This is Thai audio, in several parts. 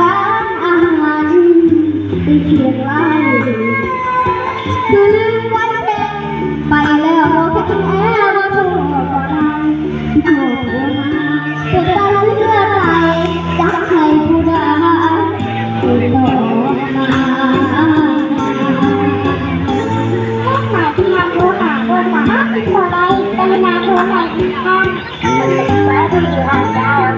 ร้านอาหารไปเขียนไว้ดูลืมวันเด็กไปแล้วแค่แค่ว่าโทรก็ได้โทรก็ได้แต่ตอนนั้นเมื่อไรจะใครผู้ใดติดต่อมาถ้าหดกที่มาโทรหาคนสามารถติดต่อได้แต่นาโทรหาอีกครั้งมันเป็นแหวนที่อยู่อ่านดาว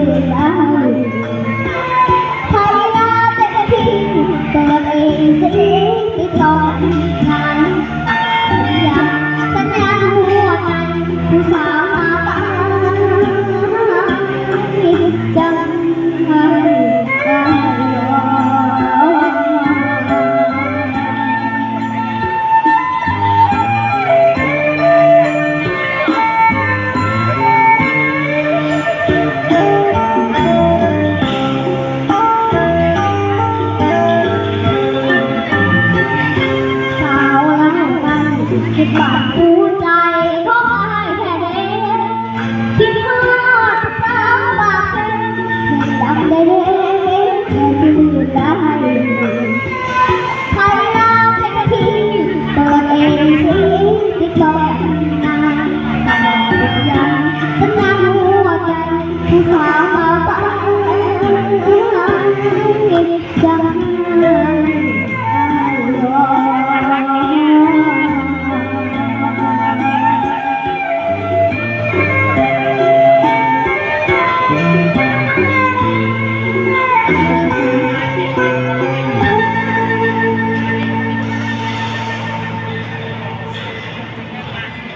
Alhamdulillah